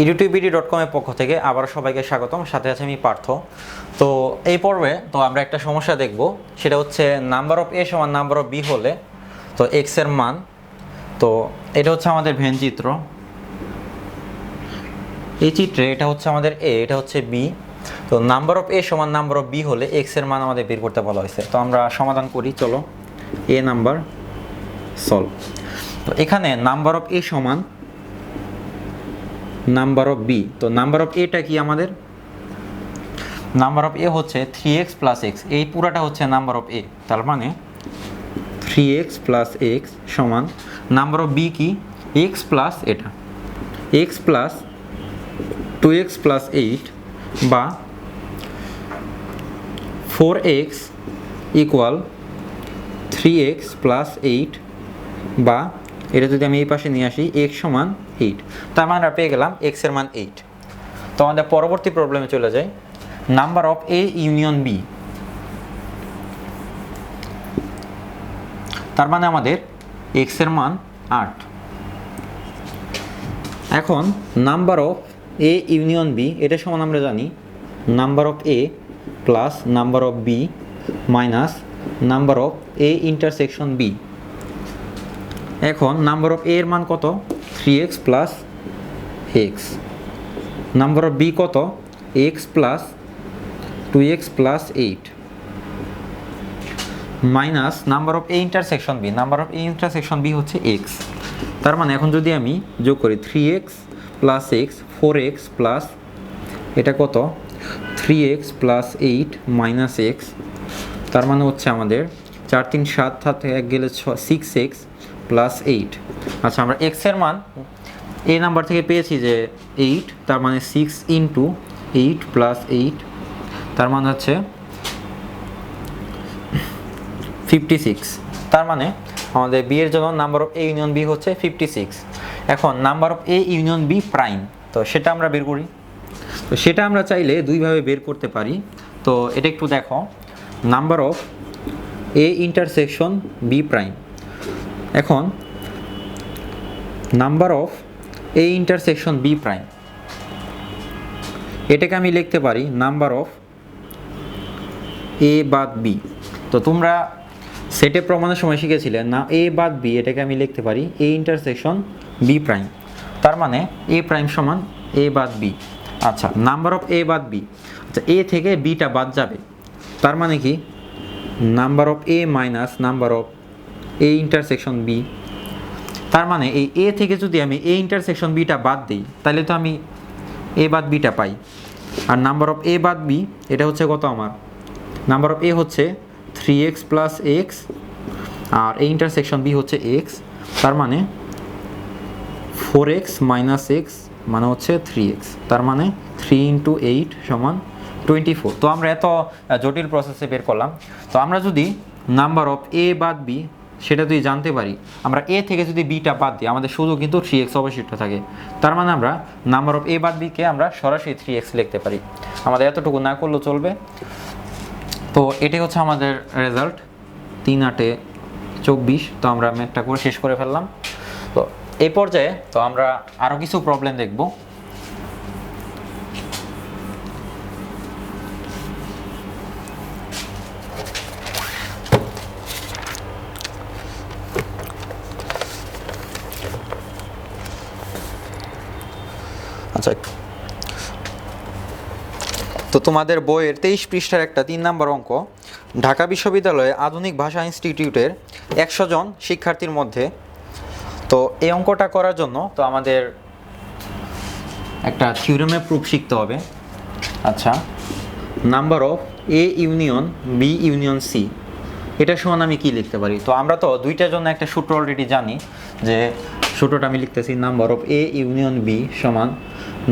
ইডিটিভিডি dot কমের পক্ষ থেকে আবার সবাইকে স্বাগতম। সাথে আছে আমি পার্থ। তো এই পর্বে তো আমরা একটা সমস্যা দেখব। সেটা হচ্ছে নাম্বার অফ এ সমান নাম্বার অফ বি হলে তো এক্সের মান। তো এটা হচ্ছে আমাদের ভেন চিত্র। এই চিত্রে এটা হচ্ছে আমাদের এ এটা হচ্ছে বি তো নাম্বার অফ এ সমান নাম্বার অফ বি হলে এক্সের মান আমাদের বের করতে বলা হয়েছে। তো আমরা সমাধান করি, চলো। এ নাম্বার সলভ তো এখানে নাম্বার অফ এ সমান নাম্বার অফ বি তো নাম্বার অফ এটা কি আমাদের? নাম্বার অফ এ হচ্ছে থ্রি এক্স প্লাস এক্স এই পুরাটা হচ্ছে নাম্বার অফ এ তার মানে থ্রি এক্স প্লাস এক্স সমান নাম্বার অফ বি কি? এক্স প্লাস এটা। X plus two X plus eight বা four X equal three X plus eight বা, এটা যদি আমি এই পাশে নিয়ে আসি এক্স সমান এইট তার মানে আমরা পেয়ে গেলাম এক্সের মান এইট তো আমাদের পরবর্তী প্রবলেমে চলে যাই। Number of A union B তার মানে আমাদের এক্সের মান আট। এখন number of A union B এটা সমান আমরা জানি। Number of A plus number of B minus number of A intersection B এখন নাম্বার অফ এ এর মান কত? Three X plus X number of B কত? X plus two X plus eight minus number of A intersection B number of A intersection B হচ্ছে x তার মানে এখন যদি আমি যোগ করি three X plus X four X plus এটা কত? Three X plus eight minus X তার মানে হচ্ছে আমাদের চার তিন সাত সাত এক গেলে ছ সিক্স এক্স প্লাস এইট আচ্ছা আমরা এক্সের মান এই নাম্বার থেকে পেয়েছি যে এইট তার মানে six into eight plus eight তার মানে হচ্ছে ফিফটি সিক্স তার মানে আমাদের বি এর জন্য number of A union B হচ্ছে ফিফটি সিক্স এখন number of A union B prime তো সেটা আমরা বের করি। তো সেটা আমরা চাইলে দুইভাবে বের করতে পারি। তো এটা একটু দেখো। Number of A intersection B prime এখন number of A intersection B prime এটাকে আমি লিখতে পারি নাম্বার অফ এ বাদ বি তো তোমরা সেটে প্রমাণের সময় শিখেছিলে না এ বাদ বি এটাকে আমি লিখতে পারি এ ইন্টারসেকশন বি প্রাইম তার মানে এ প্রাইম সমান এ বাদ বি আচ্ছা নাম্বার অফ এ বাদ বি আচ্ছা এ থেকে বিটা বাদ যাবে। তার মানে কি? Number of A minus number of A intersection B তার মানে এই এ থেকে যদি আমি এ ইন্টারসেকশন বিটা বাদ দিই, তাহলে তো আমি এ বাদ বিটা পাই। আর নাম্বার অফ এ বাদ বি এটা হচ্ছে কত আমার? নাম্বার অফ এ হচ্ছে থ্রি এক্স প্লাস এক্স আর এ ইন্টারসেকশন বি হচ্ছে এক্স তার মানে ফোর এক্স মাইনাস এক্স মানে হচ্ছে থ্রি এক্স তার মানে থ্রি ইন্টু এইট সমান টোয়েন্টি ফোর তো আমরা এত জটিল প্রসেসে বের করলাম। তো আমরা যদি নাম্বার অফ এ বাদ বি সেটা যদি জানতে পারি, আমরা এ থেকে যদি বিটা বাদ দিই, আমাদের শুধু কিন্তু থ্রি এক্স অবশিষ্ট থাকে। তার মানে আমরা নাম্বার অফ এ বাদ বিকে আমরা সরাসরি থ্রি এক্স লিখতে পারি। আমাদের এতটুকু না করলেও চলবে। তো এটাই হচ্ছে আমাদের রেজাল্ট তিন আটে চব্বিশ, তো আমরা ম্যাথটা করে শেষ করে ফেললাম। তো এই পর্যায়ে তো আমরা আরও কিছু প্রবলেম দেখব। তোমাদের বইয়ের তেইশ পৃষ্ঠার একটা তিন নম্বর অঙ্ক, ঢাকা বিশ্ববিদ্যালয়ে আধুনিক ভাষা ইনস্টিটিউটের একশো জন শিক্ষার্থীর মধ্যে। তো এই অঙ্কটা করার জন্য তো আমাদের একটা থিওরেমে প্রুফ শিখতে হবে। আচ্ছা number of A union, B union, C. এটা সমান আমি কি লিখতে পারি? তো আমরা তো দুইটার জন্য একটা সূত্র অলরেডি জানি যে সূত্রটা আমি লিখতেছি number of A union, B সমান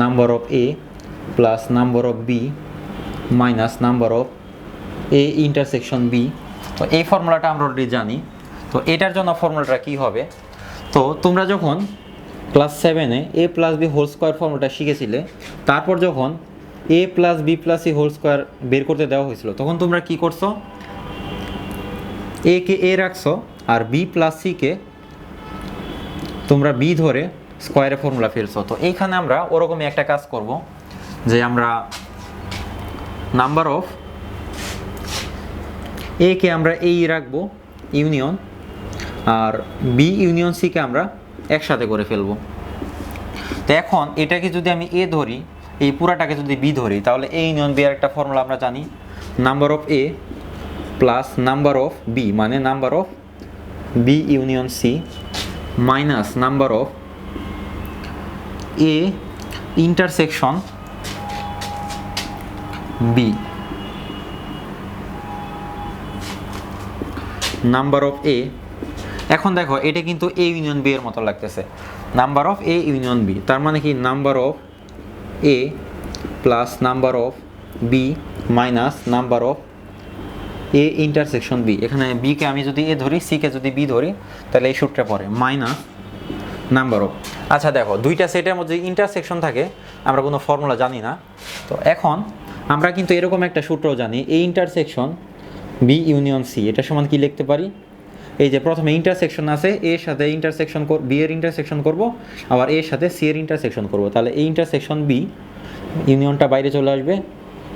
number of A plus number of B minus number of A intersection B তো এই ফর্মুলাটা আমরা অলরেডি জানি। তো এটার জন্য ফর্মুলাটা কি হবে? তো তোমরা যখন ক্লাস সেভেনে A plus B whole square ফর্মুলাটা শিখেছিলে, তারপর যখন A plus B plus C whole square বের করতে দেওয়া হয়েছিল, তখন তোমরা কি করছ? এ কে এ রাখছো আর বি প্লাস সিকে তোমরা বি ধরে স্কোয়ারে ফর্মুলা ফেলছো। তো এইখানে আমরা ওরকমই একটা কাজ করব, যে আমরা নাম্বার অফ এ কে আমরা এই রাখব ইউনিয়ন আর বি ইউনিয়ন সিকে আমরা একসাথে করে ফেলব। তো এখন এটাকে যদি আমি এ ধরি, এই পুরাটাকে যদি বি ধরি, তাহলে এ ইউনিয়ন বি এর একটা ফর্মুলা আমরা জানি। Number of A plus number of B মানে number of B union C minus number of A intersection B number of A এখন দেখো, এটা কিন্তু এ ইউনিয়ন বি এর মতো লাগতেছে। Number of A union B তার মানে কি number of A plus number of B minus number of A intersection B এখানে বিকে আমি যদি এ ধরি সিকে যদি বি ধরি, তাহলে এই সূত্রে পড়ে মাইনাস নাম্বার অফ আচ্ছা দেখো, দুইটা সেটের মধ্যে ইন্টারসেকশন থাকে, আমরা কোনো ফর্মুলা জানি না। তো এখন আমরা কিন্তু এরকম একটা সূত্র জানি এই ইন্টারসেকশন বি ইউনিয়ন সি এটা সমান কি লিখতে পারি? এই যে প্রথমে ইন্টারসেকশন আছে এর সাথে ইন্টারসেকশন বি এর ইন্টারসেকশন করব, আবার এর সাথে সি এর ইন্টারসেকশন করব। তাহলে এই ইন্টারসেকশন বি ইউনিয়নটা বাইরে চলে আসবে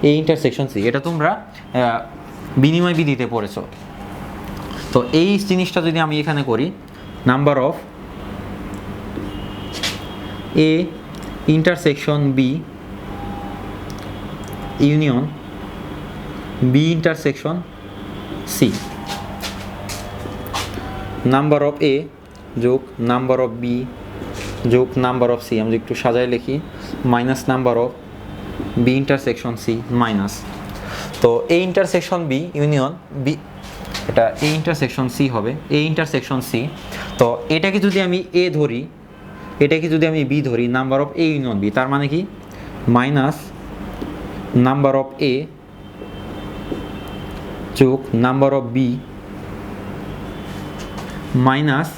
এই ইন্টারসেকশন সি এটা তোমরা বিনিময় বিধিতে পড়েছো। তো এই জিনিসটা যদি আমি এখানে করি number of A intersection B union, B intersection, C. Number of A যোগ নাম্বার অফ বি যোগ নাম্বার অফ সি। আমি একটু সাজায় লিখি, minus number of B intersection, C minus. তো A intersection, B union, B এটা এ ইন্টারসেকশন, সি হবে। A intersection, C. তো এটাকে যদি আমি এ ধরি, এটাকে যদি আমি বি ধরি, number of A union, B, তার মানে কি? মাইনাস নাম্বার অফ এ যোগ number of B minus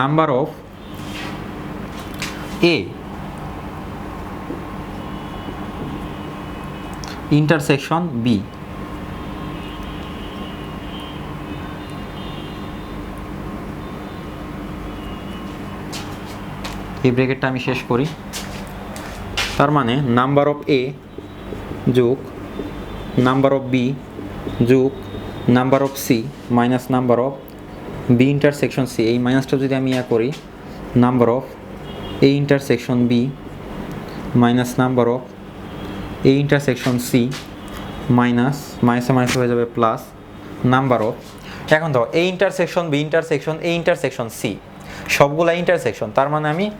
number of A intersection B এই ব্রেকেটটা আমি শেষ করি। তার মানে নাম্বার অফ এ যোগ নাম্বার অফ বি যোগ number of C minus number of B intersection C এই মাইনাসটা যদি আমি ইয়া করি, number of A intersection B minus number of A intersection C minus মাইনাসে মাইনাস হয়ে যাবে প্লাস নাম্বার অফ। এখন ধরো A intersection B intersection A intersection C সবগুলা ইন্টারসেকশন তার মানে আমি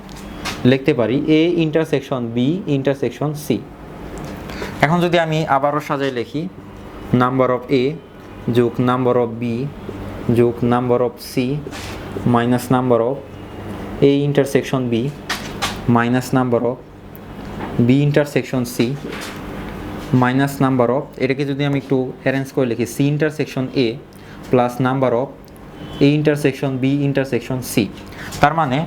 লিখতে পারি A intersection B intersection C এখন যদি আমি আবারও সাজাই লিখি নাম্বার অফ এ যোগ নাম্বার অফ বি যোগ number of C minus number of A intersection B minus number of B intersection C minus number of এটাকে যদি আমি একটু অ্যারেঞ্জ করে লিখি C intersection A plus number of A intersection B intersection C তার মানে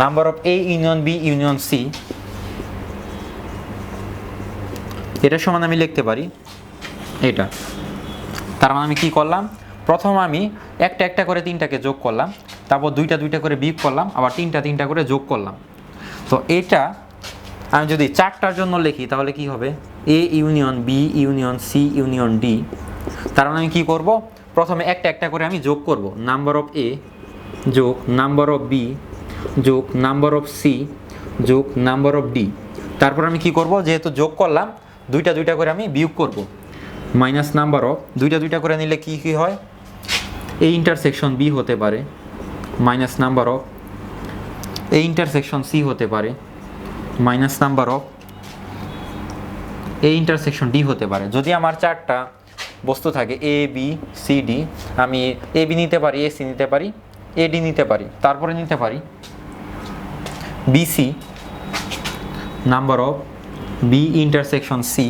number of A union B union C এটা সমান আমি লিখতে পারি। এটা। তার মানে আমি কি করলাম? প্রথম আমি একটা একটা করে তিনটাকে যোগ করলাম, তারপর দুইটা দুইটা করে বিয়োগ করলাম, আবার তিনটা তিনটা করে যোগ করলাম। তো এটা আমি যদি চারটার জন্য লিখি, তাহলে কি হবে? A union B union C union D তার মানে আমি কী করব? প্রথমে একটা একটা করে আমি যোগ করব। নাম্বার অফ এ যোগ নাম্বার অফ বি যোগ নাম্বার অফ সি যোগ নাম্বার অফ ডি তারপর আমি কি করব? যেহেতু যোগ করলাম দুইটা দুইটা করে আমি বিয়োগ করব। মাইনাস নাম্বার অফ দুইটা দুইটা করে নিলে কি কি হয়? এ ইন্টারসেকশন বি হতে পারে। Minus number of A intersection C হতে পারে। Minus number of A intersection D হতে পারে। যদি আমার চারটা বস্তু থাকে এ বি সি ডি আমি এ বি নিতে পারি এ সি নিতে পারি এ ডি নিতে পারি তারপরে নিতে পারি। B C number of B intersection C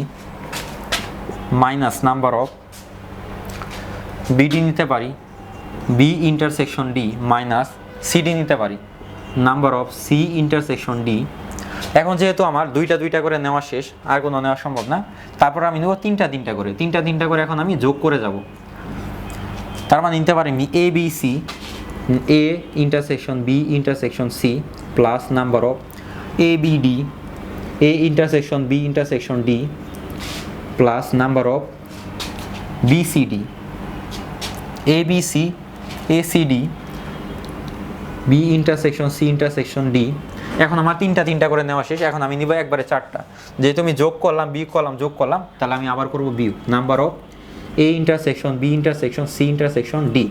minus number of B D নিতে পারি B intersection D minus C D নিতে পারি number of C intersection D এখন যেহেতু আমার দুইটা দুইটা করে নেওয়া শেষ, আর কোনো নেওয়া সম্ভব না, তারপর আমি নেব তিনটা তিনটা করে। তিনটা তিনটা করে এখন আমি যোগ করে যাব। তার মানে নিতে পারি আমি A B C A intersection B intersection C plus number of A B D A intersection B intersection D plus number of B C D A B C A C D B intersection C intersection D এখন আমার তিনটা তিনটা করে নেওয়া শেষ, এখন আমি নিব একবারে চারটা। যেহেতু আমি যোগ করলাম বি করলাম, যোগ করলাম, তাহলে আমি আবার করব বিউ number of A intersection B intersection C intersection D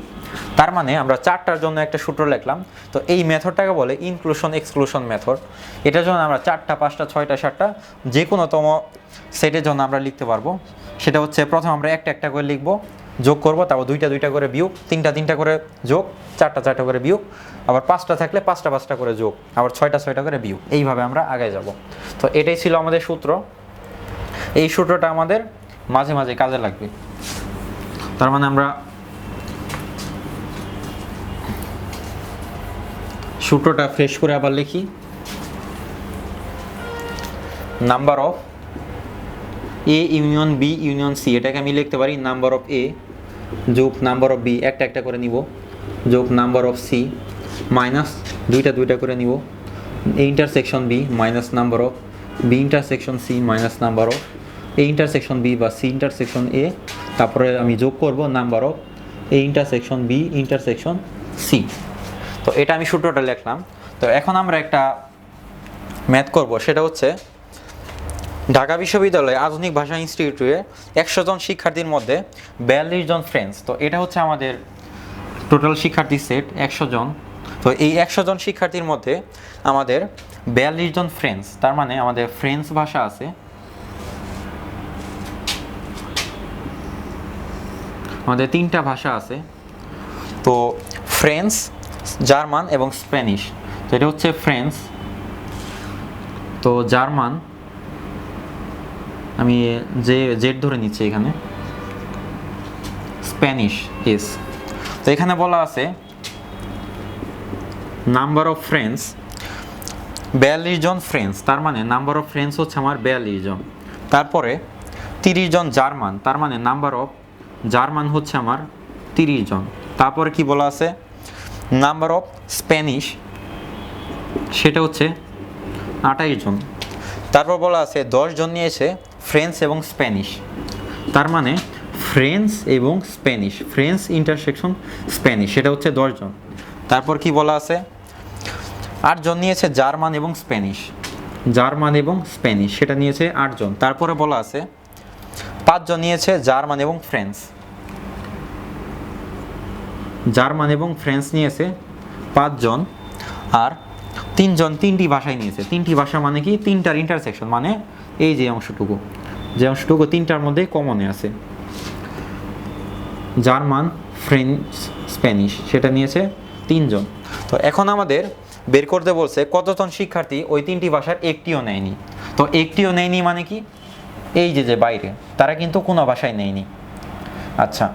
তার মানে আমরা চারটার জন্য একটা সূত্র লিখলাম। তো এই মেথডটাকে বলে ইনক্লুশন এক্সক্লুশন মেথড এটার জন্য আমরা চারটা, পাঁচটা, ছয়টা, সাতটা যে কোনোতম সেটের জন্য আমরা লিখতে পারব। সেটা হচ্ছে প্রথম আমরা একটা একটা করে লিখব, যোগ করব, তারপর দুইটা দুইটা করে বিয়োগ, তিনটা তিনটা করে যোগ, চারটা চারটা করে বিয়োগ, আবার পাঁচটা থাকলে পাঁচটা পাঁচটা করে যোগ, আবার ছয়টা ছয়টা করে বিয়োগ। এইভাবে আমরা আগে যাব। তো এটাই ছিল আমাদের সূত্র। এই সূত্রটা আমাদের মাঝে মাঝে কাজে লাগবে। তার মানে আমরা সূত্রটা ফ্রেশ করে আবার লিখি। Number of A union B union C এটাকে আমি লিখতে পারি নাম্বার অফ এ যোগ নাম্বার অফ বি একটা একটা করে নিব। যোগ নাম্বার অফ সি মাইনাস দুইটা দুইটা করে নিব। A intersection B minus number of B intersection C minus number of A intersection B বা সি ইন্টারসেকশন এ তারপরে আমি যোগ করব number of A intersection B intersection C তো এটা আমি সূত্রটা লিখলাম। তো এখন আমরা একটা ম্যাথ করব, সেটা হচ্ছে ঢাকা বিশ্ববিদ্যালয়ে আধুনিক ভাষা ইনস্টিটিউটে একশো জন শিক্ষার্থীর মধ্যে বিয়াল্লিশ জন ফ্রেন্ডস তো এটা হচ্ছে আমাদের টোটাল শিক্ষার্থী সেট একশো জন। তো এই একশো জন শিক্ষার্থীর মধ্যে আমাদের বিয়াল্লিশ জন ফ্রেন্ডস তার মানে আমাদের ফ্রেঞ্চ ভাষা আছে। আমাদের তিনটা ভাষা আছে। তো ফ্রেঞ্চ জার্মান এবং স্প্যানিশ। তো এটা হচ্ছে ফ্রেঞ্চ তো জার্মান, আমি যে, জেড ধরে নিচ্ছি এখানে। স্প্যানিশ ইস তো এখানে বলা আছে, নাম্বার অফ ফ্রেন্ডস বিয়াল্লিশ জন ফ্রেন্ডস তার মানে নাম্বার অফ ফ্রেন্ডস হচ্ছে আমার বিয়াল্লিশ জন। তারপরে তিরিশ জন জার্মান। তার মানে নাম্বার অফ জার্মান হচ্ছে আমার তিরিশ জন। তারপরে কি বলা আছে? নাম্বার অফ স্প্যানিশ, সেটা হচ্ছে আঠাইশ জন। তারপর বলা আছে দশ জন নিয়েছে ফ্রেঞ্চ এবং স্প্যানিশ। তার মানে ফ্রেঞ্চ এবং স্প্যানিশ, ফ্রেঞ্চ ইন্টারসেকশন স্প্যানিশ, সেটা হচ্ছে দশজন তারপর কি বলা আছে? আটজন নিয়েছে জার্মান এবং স্প্যানিশ। জার্মান এবং স্প্যানিশ, সেটা নিয়েছে আটজন তারপরে বলা আছে পাঁচজন নিয়েছে জার্মান এবং ফ্রেঞ্চ। জার্মান এবং ফ্রেঞ্চ নিয়েছে পাঁচজন আর তিনজন তিনটি ভাষায় নিয়েছে। তিনটি ভাষা মানে কি? তিনটার ইন্টারসেকশন মানে এই যে অংশটুকু। যে অংশটুকু তিনটার মধ্যে কমনে আছে। জার্মান, ফ্রেঞ্চ, স্প্যানিশ সেটা নিয়েছে তিনজন। তো এখন আমাদের বের করতে বলছে কতজন শিক্ষার্থী ওই তিনটি ভাষার একটিও নেয়নি। তো একটিও নেয়নি মানে কি? এই যে যে বাইরে, তারা কিন্তু কোনো ভাষায় নেয়নি। আচ্ছা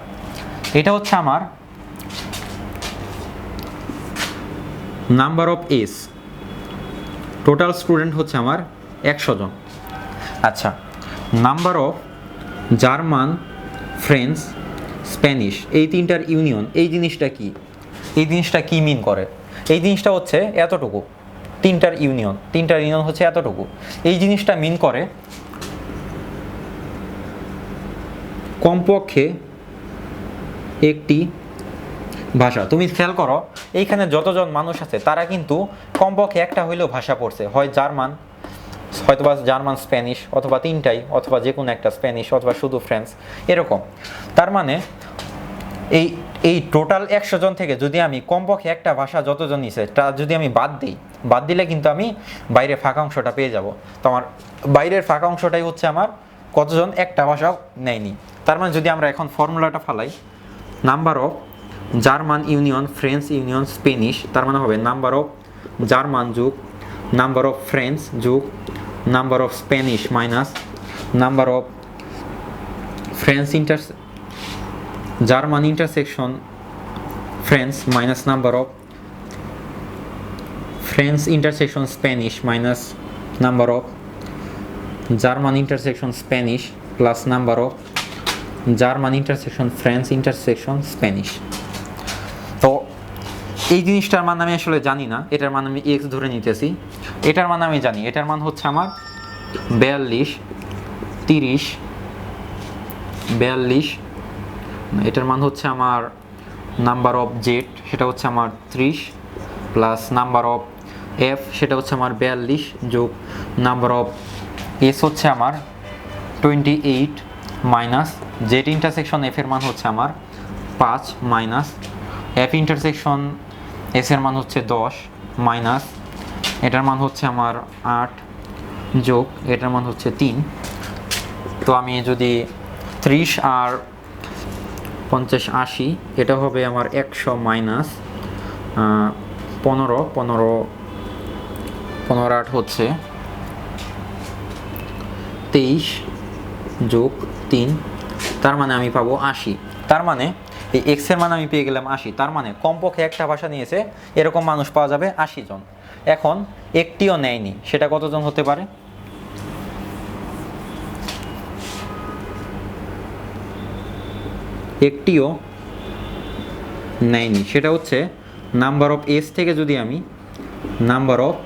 এটা হচ্ছে আমার number of S total student হচ্ছে আমার একশো জন। আচ্ছা number of German French Spanish এই তিনটার ইউনিয়ন এই জিনিসটা কি? এই জিনিসটা কি মিন করে? এই জিনিসটা হচ্ছে এতটুকু, তিনটার ইউনিয়ন তিনটার ইউনিয়ন হচ্ছে এতটুকু। এই জিনিসটা মিন করে কমপক্ষে একটি ভাষা, তুমি খেয়াল করো, এইখানে যতজন মানুষ আছে, তারা কিন্তু কমপক্ষে একটা হইলেও ভাষা পড়ছে। হয় জার্মান, হয়তোবা জার্মান, স্প্যানিশ, অথবা তিনটাই, অথবা যে কোনো একটা স্প্যানিশ, অথবা শুধু ফ্রেঞ্চ, এরকম। তার মানে এই এই টোটাল একশো জন থেকে যদি আমি কমপক্ষে একটা ভাষা যতজন নিছে, তা যদি আমি বাদ দিই, বাদ দিলে কিন্তু আমি বাইরে ফাঁকা অংশটা পেয়ে যাব। তো আমার বাইরের ফাঁকা অংশটাই হচ্ছে আমার কতজন একটা ভাষাও নেয়নি। তার মানে যদি আমরা এখন ফর্মুলাটা ফালাই number of German union, French union, Spanish, তার মানে হবে নাম্বার অফ জার্মান যুগ, নাম্বার অফ ফ্রেঞ্চ যুগ, number of Spanish minus, number of French inter, German intersection, French minus number of French intersection, Spanish minus number of German intersection, Spanish plus number of German intersection, French intersection, Spanish. এই জিনিসটার মান আমি আসলে জানি না। এটার মান আমি এক্স ধরে নিতেছি। এটার মান আমি জানি। এটার মান হচ্ছে আমার বিয়াল্লিশ, তিরিশ, বিয়াল্লিশ। এটার মান হচ্ছে আমার নাম্বার অফ জেড সেটা হচ্ছে আমার ত্রিশ প্লাস নাম্বার অফ এফ সেটা হচ্ছে আমার বিয়াল্লিশ যোগ নাম্বার অফ এস হচ্ছে আমার twenty eight minus Z intersection F এর মান হচ্ছে আমার পাঁচ মাইনাস এফ ইন্টারসেকশন এস এর মান হচ্ছে দশ, মাইনাস, এটার মান হচ্ছে আমার আট যোগ, এটার মান হচ্ছে তিন। তো আমি যদি ত্রিশ আর পঞ্চাশ আশি, এটা হবে আমার একশো মাইনাস পনেরো পনেরো পনেরো আট হচ্ছে তেইশ যোগ তিন, তার মানে আমি পাবো আশি। তার মানে এই এক্সের মানে আমি পেয়ে গেলাম আশি, তার মানে কমপক্ষে একটা ভাষা নিয়েছে, এরকম মানুষ পাওয়া যাবে আশি জন। এখন একটিও নেয়নি, সেটা কতজন হতে পারে? একটিও নেয়নি, সেটা হচ্ছে নাম্বার অফ এস থেকে যদি আমি number of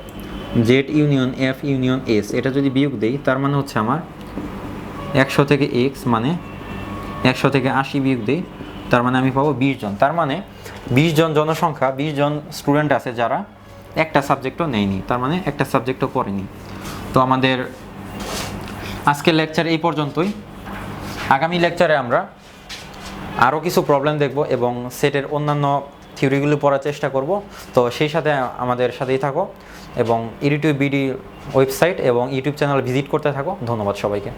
Z union F union S এটা যদি বিয়োগ দেই, তার মানে হচ্ছে আমার একশো থেকে এক্স মানে একশো থেকে আশি বিয়োগ দিই তার মানে আমি পাবো বিশ জন। তার মানে বিশ জন জনসংখ্যা, বিশ জন স্টুডেন্ট আছে যারা একটা সাবজেক্টও নেয়নি, তার মানে একটা সাবজেক্টও পড়েনি। তো আমাদের আজকের লেকচার এই পর্যন্তই। আগামী লেকচারে আমরা আরও কিছু প্রবলেম দেখব এবং সেটের অন্যান্য থিওরিগুলো পড়ার চেষ্টা করব। তো সেই সাথে আমাদের সাথেই থাকো এবং ইউটিউব বিডি ওয়েবসাইট এবং ইউটিউব চ্যানেল ভিজিট করতে থাকো। ধন্যবাদ সবাইকে।